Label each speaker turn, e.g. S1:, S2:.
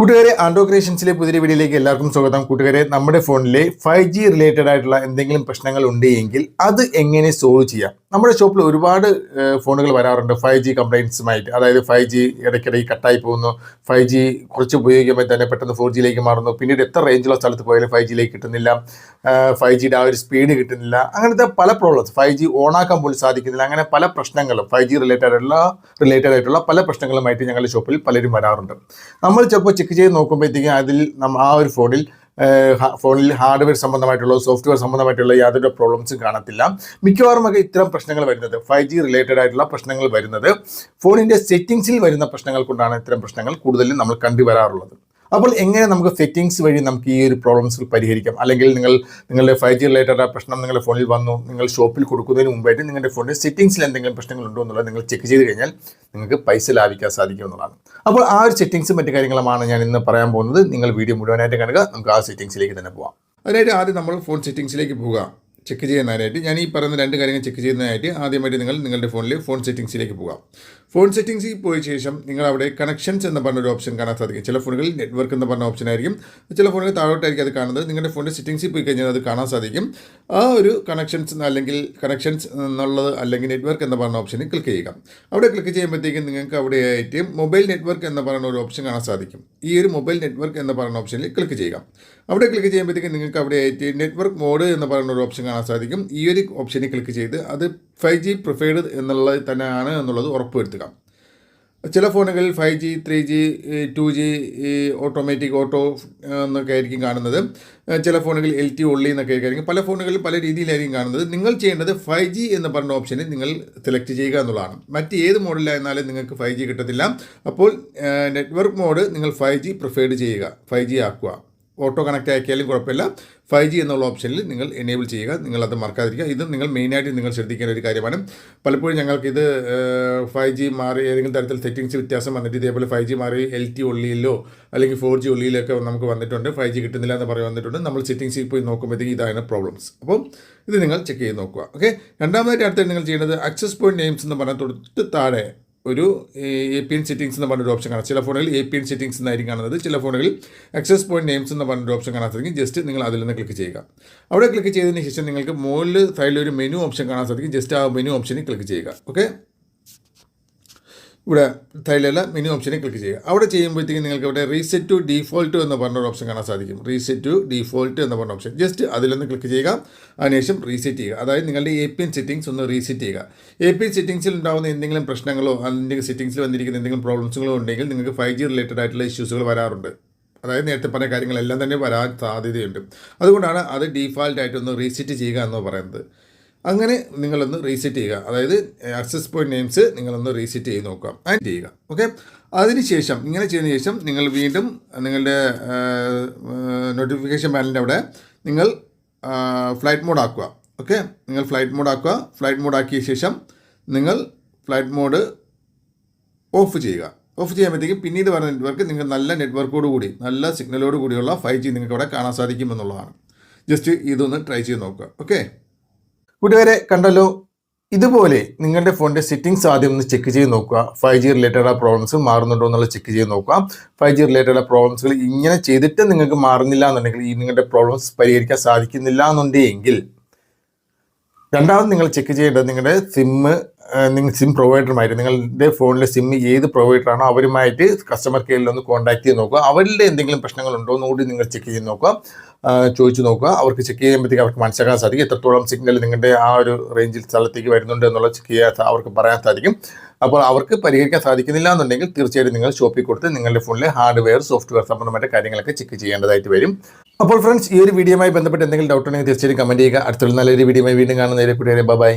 S1: കൂട്ടുകാരെ ആൻഡ്രോ ക്രിയേഷൻസിലെ പുതിയ വീഡിയോയിലേക്ക് എല്ലാവർക്കും സ്വാഗതം. കൂട്ടുകാരെ നമ്മുടെ ഫോണിലെ ഫൈവ് ജി റിലേറ്റഡ് ആയിട്ടുള്ള എന്തെങ്കിലും പ്രശ്നങ്ങൾ ഉണ്ട് എങ്കിൽ അത് എങ്ങനെ സോൾവ് ചെയ്യാം? നമ്മുടെ ഷോപ്പിൽ ഒരുപാട് ഫോണുകൾ വരാറുണ്ട്. ഫൈവ് ജി കംപ്ലൈൻസുമായിട്ട് അതായത് ഫൈവ് ജി ഇടയ്ക്കിടയ്ക്ക് കട്ടായി പോകുന്നു. ഫൈവ് ജി കുറച്ച് ഉപയോഗിക്കുമ്പോൾ തന്നെ പെട്ടെന്ന് ഫോർ ജിയിലേക്ക് മാറുന്നു. പിന്നീട് എത്ര റേഞ്ചുള്ള സ്ഥലത്ത് പോയാലും ഫൈവ് ജിയിലേക്ക് കിട്ടുന്നില്ല. ഫൈവ് ജിയുടെ ആ ഒരു സ്പീഡ് കിട്ടുന്നില്ല. അങ്ങനത്തെ പല പ്രോബ്ലംസ് ഫൈവ് ജി ഓണാക്കാൻ പോലും സാധിക്കുന്നില്ല. അങ്ങനെ പല പ്രശ്നങ്ങളും ഫൈവ് ജി റിലേറ്റഡ് ആയിട്ടുള്ള റിലേറ്റഡ് ആയിട്ടുള്ള പല പ്രശ്നങ്ങളുമായിട്ട് ഞങ്ങളുടെ ഷോപ്പിൽ പലരും വരാറുണ്ട്. നമ്മൾ ചിലപ്പോൾ ചെക്ക് ചെയ്ത് നോക്കുമ്പോഴത്തേക്കും അതിൽ ആ ഒരു ഫോണിൽ ഫോണിൽ ഹാർഡ്വെയർ സംബന്ധമായിട്ടുള്ള സോഫ്റ്റ്വെയർ സംബന്ധമായിട്ടുള്ള യാതൊരു പ്രോബ്ലംസും കാണത്തില്ല. മിക്കവാറും ഒക്കെ ഇത്തരം പ്രശ്നങ്ങൾ വരുന്നത് ഫൈവ് ജി റിലേറ്റഡ് ആയിട്ടുള്ള പ്രശ്നങ്ങൾ വരുന്നത്. ഫോണിന്റെ സെറ്റിംഗ്സിൽ വരുന്ന പ്രശ്നങ്ങൾ കൊണ്ടാണ് ഇത്തരം പ്രശ്നങ്ങൾ കൂടുതലും നമ്മൾ കണ്ടുവരാറുള്ളത്. അപ്പോൾ എങ്ങനെ നമുക്ക് സെറ്റിങ്സ് വഴി നമുക്ക് ഈ ഒരു പ്രോബ്ലംസ് പരിഹരിക്കാം? അല്ലെങ്കിൽ നിങ്ങൾ നിങ്ങളുടെ ഫൈവ് ജി റിലേറ്റഡ് പ്രശ്നം നിങ്ങളുടെ ഫോണിൽ വന്നു നിങ്ങൾ ഷോപ്പിൽ കൊടുക്കുന്നതിന് മുമ്പായിട്ട് നിങ്ങളുടെ ഫോണിൽ സെറ്റിങ്സിൽ എന്തെങ്കിലും പ്രശ്നങ്ങളുണ്ടോ എന്നുള്ളത് നിങ്ങൾ ചെക്ക് ചെയ്ത് കഴിഞ്ഞാൽ നിങ്ങൾക്ക് പൈസ ലാഭിക്കാൻ സാധിക്കും എന്നുള്ളതാണ്. അപ്പോൾ ആ ഒരു സെറ്റിംഗ്സും മറ്റു കാര്യങ്ങളുമാണ് ഞാൻ ഇന്ന് പറയാൻ പോകുന്നത്. നിങ്ങൾ വീഡിയോ മുഴുവനായിട്ട് കാണുക. നമുക്ക് ആ സെറ്റിങ്സിലേക്ക് തന്നെ പോകാം അതിനായിട്ട് ആദ്യം നമ്മൾ ഫോൺ സെറ്റിങ്സിലേക്ക് പോവുക. ചെക്ക് ചെയ്യുന്നതിനായിട്ട് ഞാൻ ഈ പറയുന്ന രണ്ട് കാര്യങ്ങൾ ചെക്ക് ചെയ്യുന്നതിനായിട്ട് ആദ്യമായിട്ട് നിങ്ങൾ നിങ്ങളുടെ ഫോണിൽ ഫോൺ സെറ്റിംഗ്സിലേക്ക് പോകാം. ഫോൺ സെറ്റിംഗ്സിൽ പോയ ശേഷം നിങ്ങൾ അവിടെ കണക്ഷൻസ് എന്ന് പറഞ്ഞ ഒരു ഓപ്ഷൻ കാണാൻ സാധിക്കും. ചില ഫോണുകളിൽ നെറ്റ്വർക്ക് എന്ന് പറഞ്ഞ ഓപ്ഷൻ ആയിരിക്കും. ചില ഫോണുകളിൽ താഴോട്ടായിരിക്കും അത് കാണുന്നത്. നിങ്ങളുടെ ഫോണിന്റെ സെറ്റിംഗ്സിൽ പോയി കഴിഞ്ഞാൽ അത് കാണാൻ സാധിക്കും. ആ ഒരു കണക്ഷൻസ് അല്ലെങ്കിൽ കണക്ഷൻസ് എന്നുള്ളത് അല്ലെങ്കിൽ നെറ്റ്വർക്ക് എന്ന് പറഞ്ഞ ഓപ്ഷനിൽ ക്ലിക്ക് ചെയ്യുക. അവിടെ ക്ലിക്ക് ചെയ്യുമ്പോഴത്തേക്കും നിങ്ങൾക്ക് അവിടെ ആയിട്ട് മൊബൈൽ നെറ്റ്വർക്ക് എന്ന് പറഞ്ഞ ഒരു ഓപ്ഷൻ കാണാൻ സാധിക്കും. ഈ ഒരു മൊബൈൽ നെറ്റ്വർക്ക് എന്ന് പറഞ്ഞ ഓപ്ഷനിൽ ക്ലിക്ക് ചെയ്യുക. അവിടെ ക്ലിക്ക് ചെയ്യുമ്പോഴത്തേക്കും നിങ്ങൾക്ക് അവിടെ ആയിട്ട് നെറ്റ്വർക്ക് മോഡ് എന്ന് പറയുന്ന ഒരു ഓപ്ഷൻ കാണാൻ സാധിക്കും. ഈ ഒരു ഓപ്ഷനിൽ ക്ലിക്ക് ചെയ്ത് അത് ഫൈവ് ജി പ്രിഫേർഡ് എന്നുള്ളത് തന്നെയാണ് എന്നുള്ളത് ഉറപ്പുവരുത്തുക. ചില ഫോണുകളിൽ five G three G two G automatic auto എന്നൊക്കെ ആയിരിക്കും കാണുന്നത്. ചില ഫോണുകളിൽ എൽ ടി ഉള്ളി എന്നൊക്കെ ആയിരിക്കും. പല ഫോണുകളിൽ പല രീതിയിലായിരിക്കും കാണുന്നത്. നിങ്ങൾ ചെയ്യേണ്ടത് ഫൈവ് ജി എന്ന് പറഞ്ഞ ഓപ്ഷനിൽ നിങ്ങൾ സെലക്ട് ചെയ്യുക എന്നുള്ളതാണ്. മറ്റ് ഏത് മോഡിലായിരുന്നാലും നിങ്ങൾക്ക് ഫൈവ് ജി കിട്ടത്തില്ല. അപ്പോൾ നെറ്റ്വർക്ക് മോഡ് നിങ്ങൾ ഫൈവ് ജി പ്രിഫേർഡ് ചെയ്യുക. ഫൈവ് ജി ആക്കുക. ഓട്ടോ കണക്റ്റ് ആക്കിയാലും കുഴപ്പമില്ല. ഫൈവ് ജി എന്നുള്ള ഓപ്ഷനിൽ നിങ്ങൾ എനേബിൾ ചെയ്യുക. നിങ്ങളത് മറക്കാതിരിക്കുക. ഇത് നിങ്ങൾ മെയിനായിട്ട് നിങ്ങൾ ശ്രദ്ധിക്കേണ്ട ഒരു കാര്യമാണ്. പലപ്പോഴും ഞങ്ങൾക്കിത് ഫൈവ് ജി മാറി ഏതെങ്കിലും തരത്തിൽ സെറ്റിങ്സ് വ്യത്യാസം വന്നിട്ട് ഇതേപോലെ ഫൈവ് ജി മാറി എൽ ടി ഉള്ളിയിലോ അല്ലെങ്കിൽ ഫോർ ജി ഉള്ളിയിലൊക്കെ നമുക്ക് വന്നിട്ടുണ്ട്. ഫൈവ് ജി കിട്ടുന്നില്ല എന്ന് പറയും വന്നിട്ടുണ്ട്. നമ്മൾ സെറ്റിങ്സിൽ പോയി നോക്കുമ്പോഴത്തേക്ക് ഇതാണ് പ്രോബ്ലംസ് അപ്പം ഇത് നിങ്ങൾ ചെക്ക് ചെയ്ത് നോക്കുക. ഓക്കെ രണ്ടാമതായിട്ട് അടുത്ത് നിങ്ങൾ ചെയ്യേണ്ടത് അക്സസ് പോയിന്റ് നെയിംസ് എന്ന് പറഞ്ഞാൽ തൊട്ട് താഴെ ഒരു എ പി എൻ സെറ്റിംഗ്സ് എന്ന് പറഞ്ഞൊരു ഓപ്ഷൻ കാണാം. ചില ഫോണുകളിൽ എ പി എൻ സെറ്റിംഗ്സ് എന്നായിരിക്കും കാണുന്നത്. ചില ഫോണുകളിൽ അക്സസ് പോയിന്റ് നെയിംസ് എന്ന് പറഞ്ഞൊരു ഓപ്ഷൻ സാധിക്കും ജസ്റ്റ് നിങ്ങൾ അതിൽ നിന്ന് ക്ലിക്ക് ചെയ്യുക. അവിടെ ക്ലിക്ക് ചെയ്തതിന് ശേഷം നിങ്ങൾക്ക് മുകളിൽ സൈഡിൽ ഒരു മെനു ഓപ്ഷൻ കാണാൻ സാധിക്കും. ജസ്റ്റ് ആ മെനു ഓപ്ഷനിൽ ക്ലിക്ക് ചെയ്യുക. ഓക്കെ ഇവിടെ തൈലല്ല മെനു ഓപ്ഷനെ ക്ലിക്ക് ചെയ്യുക. അവിടെ ചെയ്യുമ്പോഴത്തേക്കും നിങ്ങൾക്ക് ഇവിടെ റീസെറ്റ് ടു ഡീഫോൾട്ട് എന്ന് പറഞ്ഞൊരു ഓപ്ഷൻ കാണാൻ സാധിക്കും. റീസെറ്റ് ടു ഡീഫോൾട്ട് എന്ന് പറഞ്ഞ ഓപ്ഷൻ ജസ്റ്റ് അതിലൊന്ന് ക്ലിക്ക് ചെയ്യുക. അതിനുശേഷം റീസെറ്റ് ചെയ്യുക. അതായത് നിങ്ങളുടെ എ പി എൻ സെറ്റിംഗ്സ് ഒന്ന് റീസെറ്റ് ചെയ്യുക. എ പി സെറ്റിംഗ്സിൽ ഉണ്ടാകുന്ന എന്തെങ്കിലും പ്രശ്നങ്ങളോ അല്ലെങ്കിൽ സെറ്റിംഗ്സിൽ വന്നിരിക്കുന്ന എന്തെങ്കിലും പ്രോബ്ലംസുകളോ ഉണ്ടെങ്കിൽ നിങ്ങൾക്ക് ഫൈവ് ജി റിലേറ്റഡ് ആയിട്ടുള്ള ഇഷ്യൂസുകൾ വരാറുണ്ട്. അതായത് നേരത്തെ പറഞ്ഞ കാര്യങ്ങളെല്ലാം തന്നെ വരാൻ സാധ്യതയുണ്ട്. അതുകൊണ്ടാണ് അത് ഡീഫാൾട്ടായിട്ടൊന്ന് റീസെറ്റ് ചെയ്യുക എന്ന് പറയുന്നത്. അങ്ങനെ നിങ്ങളൊന്ന് റീസെറ്റ് ചെയ്യുക. അതായത് ആക്സസ് പോയിന്റ് നെയിംസ് നിങ്ങളൊന്ന് റീസെറ്റ് ചെയ്ത് നോക്കുക. ആൻഡ് ചെയ്യുക. ഓക്കെ അതിനുശേഷം ഇങ്ങനെ ചെയ്തതിന് ശേഷം നിങ്ങൾ വീണ്ടും നിങ്ങളുടെ നോട്ടിഫിക്കേഷൻ പാനലിന്റെ അവിടെ നിങ്ങൾ ഫ്ലൈറ്റ് മോഡ് ആക്കുക. ഓക്കെ നിങ്ങൾ ഫ്ലൈറ്റ് മോഡ് ആക്കുക. ഫ്ലൈറ്റ് മോഡ് ആക്കിയ ശേഷം നിങ്ങൾ ഫ്ലൈറ്റ് മോഡ് ഓഫ് ചെയ്യുക. ഓഫ് ചെയ്യുമ്പോഴത്തേക്കും പിന്നീട് വരുന്ന നെറ്റ്വർക്ക് നിങ്ങൾ നല്ല നെറ്റ്വർക്കോട് കൂടി നല്ല സിഗ്നലോട് കൂടിയുള്ള ഫൈവ് ജി നിങ്ങൾക്ക് അവിടെ കാണാൻ സാധിക്കുമെന്നുള്ളതാണ്. ജസ്റ്റ് ഇതൊന്ന് ട്രൈ ചെയ്ത് നോക്കുക. ഓക്കെ കൂട്ടുകാരെ കണ്ടല്ലോ? ഇതുപോലെ നിങ്ങളുടെ ഫോണിന്റെ സെറ്റിംഗ്സ് ആദ്യം ഒന്ന് ചെക്ക് ചെയ്ത് നോക്കുക. ഫൈവ് ജി റിലേറ്റഡ് ആ പ്രോബ്ലംസ് മാറുന്നുണ്ടോ എന്നുള്ളത് ചെക്ക് ചെയ്ത് നോക്കുക. ഫൈവ് ജി റിലേറ്റഡ് ആ പ്രോബ്ലംസുകൾ ഇങ്ങനെ ചെയ്തിട്ട് നിങ്ങൾക്ക് മാറുന്നില്ല എന്നുണ്ടെങ്കിൽ ഈ നിങ്ങളുടെ പ്രോബ്ലംസ് പരിഹരിക്കാൻ സാധിക്കുന്നില്ല എന്നുണ്ടെങ്കിൽ രണ്ടാമത് നിങ്ങൾ ചെക്ക് ചെയ്യേണ്ടത് നിങ്ങളുടെ സിമ്മ് നിങ്ങൾ സിം പ്രൊവൈഡറുമായിട്ട് നിങ്ങളുടെ ഫോണിലെ സിം ഏത് പ്രൊവൈഡറാണോ അവരുമായിട്ട് കസ്റ്റമർ കെയറിൽ ഒന്ന് കോൺടാക്ട് ചെയ്ത് നോക്കുക. അവരുടെ എന്തെങ്കിലും പ്രശ്നങ്ങളുണ്ടോ എന്നുകൂടി നിങ്ങൾ ചെക്ക് ചെയ്ത് നോക്കുക. ചോദിച്ചു നോക്കുക. അവർക്ക് ചെക്ക് ചെയ്യുമ്പോഴത്തേക്ക് അവർക്ക് മനസ്സിലാക്കാൻ സാധിക്കും. എത്രത്തോളം സിഗ്നൽ നിങ്ങളുടെ ആ ഒരു റേഞ്ചിൽ സ്ഥലത്തേക്ക് വരുന്നുണ്ട് എന്നുള്ളത് ചെക്ക് ചെയ്യാൻ അവർക്ക് പറയാൻ സാധിക്കും. അപ്പോൾ അവർക്ക് പരിഹരിക്കാൻ സാധിക്കുന്നില്ല എന്നുണ്ടെങ്കിൽ തീർച്ചയായിട്ടും നിങ്ങൾ ഷോപ്പിൽ കൊടുത്ത് നിങ്ങളുടെ ഫോണിലെ ഹാർഡ്വെയർ സോഫ്റ്റ്വെയർ സംബന്ധമായിട്ട് കാര്യങ്ങളൊക്കെ ചെക്ക് ചെയ്യേണ്ടതായിട്ട് വരും. അപ്പോൾ ഫ്രണ്ട്സ് ഈ ഒരു വീഡിയോയുമായി ബന്ധപ്പെട്ട് എന്തെങ്കിലും ഡൗട്ട് ഉണ്ടെങ്കിൽ തീർച്ചയായിട്ടും കമന്റ് ചെയ്യുക. അടുത്തുള്ള നല്ലൊരു വീഡിയോയുമായി വീണ്ടും കാണുന്നതിനെ കൂടി ബൈ